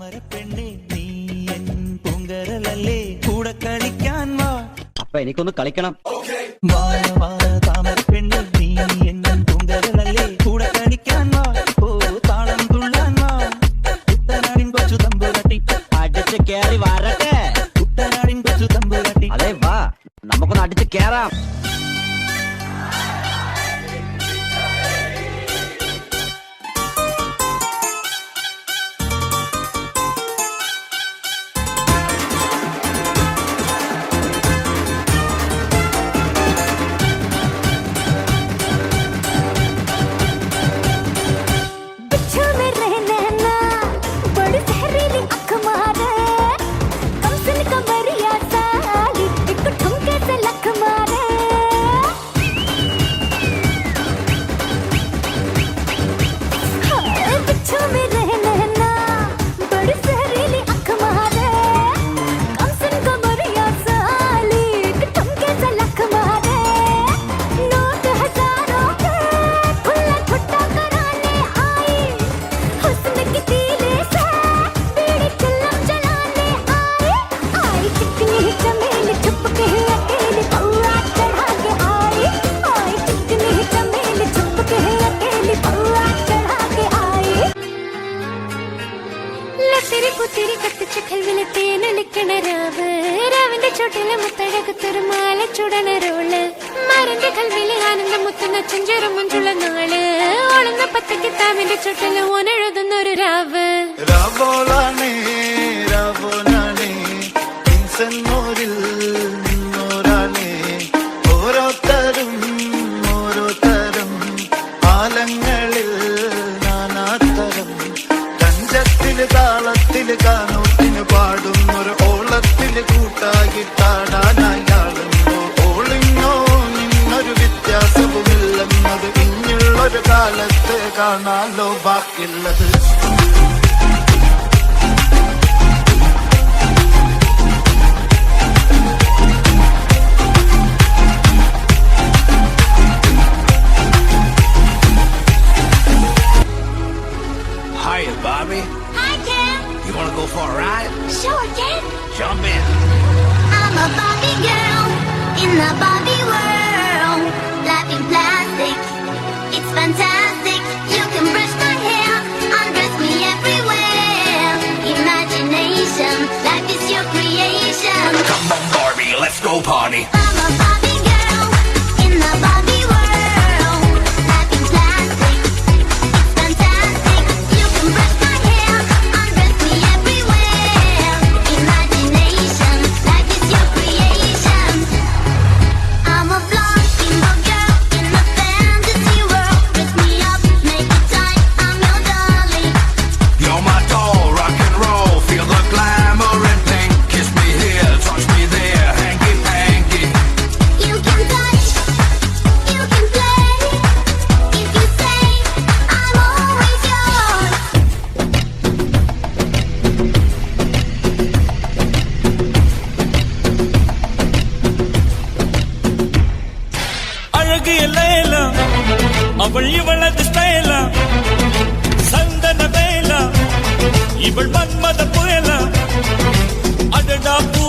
தாமர പെണ്ണേ നീ എൻ പൂങ്കരലല്ലേ കൂടെ കളിക്കാൻ വാ അപ്പൊ എനിക്കൊന്ന് കളിക്കണം വാഴ വാഴ താമര പെണ്ണേ നീ എൻ പൂങ്കരലല്ലേ കൂടെ കളിക്കാൻ വാ ഓ താളം തുള്ളാൻ വാ കുട്ടനാടിൻ കൊച്ചു തമ്പുരാട്ടി അടിച്ച് കേറി വരട്ടെ കുട്ടനാടിൻ കൊച്ചു തമ്പുരാട്ടി അതെ വാ നമുക്കൊന്ന് അടിച്ച് കേറാം പൂത്തിരി കത്തിച്ച കൽവിലെ തേനൊലിക്കണ രാവ് രാവിന്റെ ചോട്ടിലെ മുത്തഴകത്തൊരു മാല ചുടണ റോൾ മാരന്റെ കൽവിലെ ആനന്ദം മുത്തുന്ന ചെഞ്ചെറു മുഞ്ചുള്ള നാൾ. ഓളുന്ന പത്തയ്ക്ക് താമിന്റെ ചുട്ടിലെ ഓനെഴുതുന്നൊരു രാവ്. രാവോളാണേ. താളത്തിൽ കാനൂത്തിന് പാടുന്നൊരു ഓളത്തിൽ കൂട്ടാകിട്ടാടാനായാളുന്നോ ഓളിങ്ങോ നിന്നൊരു വ്യത്യാസവുമില്ലെന്നത് ഇനിയുള്ളൊരു കാലത്ത് കാണാലോ ബാക്കിയുള്ളത് Bobby. You wanna go for a ride? Sure, Dad. Jump in. I'm a Barbie girl in the Barbie world. Life in plastic, it's fantastic. அவள் இவளது ஸ்டைலா சந்தன வேலா? இவள் மன்மத புயலா? அடடா பூ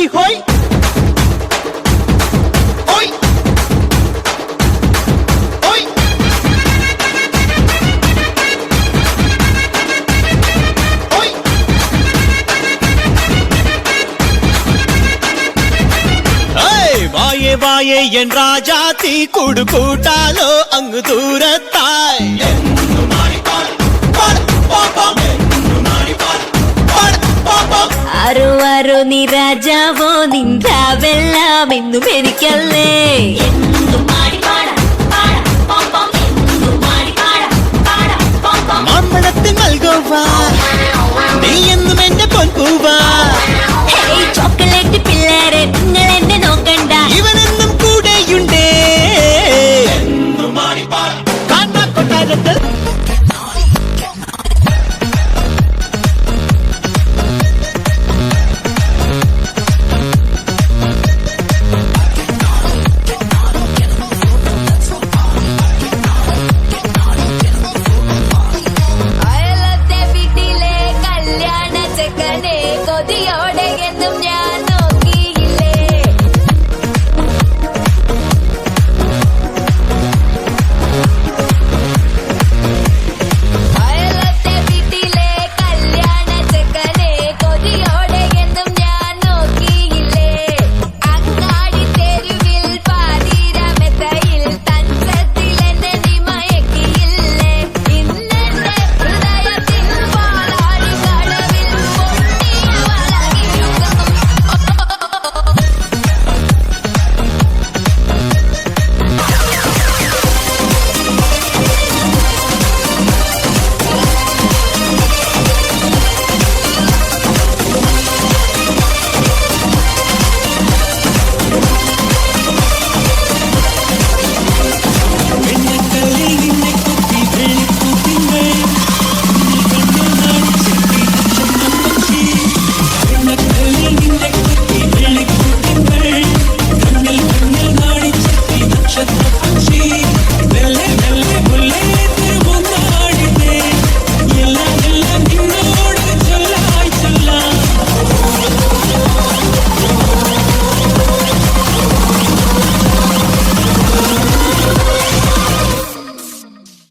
y hoy. Hoy. Hoy. Hoy. ¡Ay! வாயே வாயே என் ராஜாத்தி குடு கூட்டாலோ அங்கு தூரத்தாய் பாடு பாப்பா നീ രാജാവോ? നിന്റാവെല്ലാം എന്നും എനിക്കല്ലേ നീ എന്നും എന്റെ പൊൻപൂവാ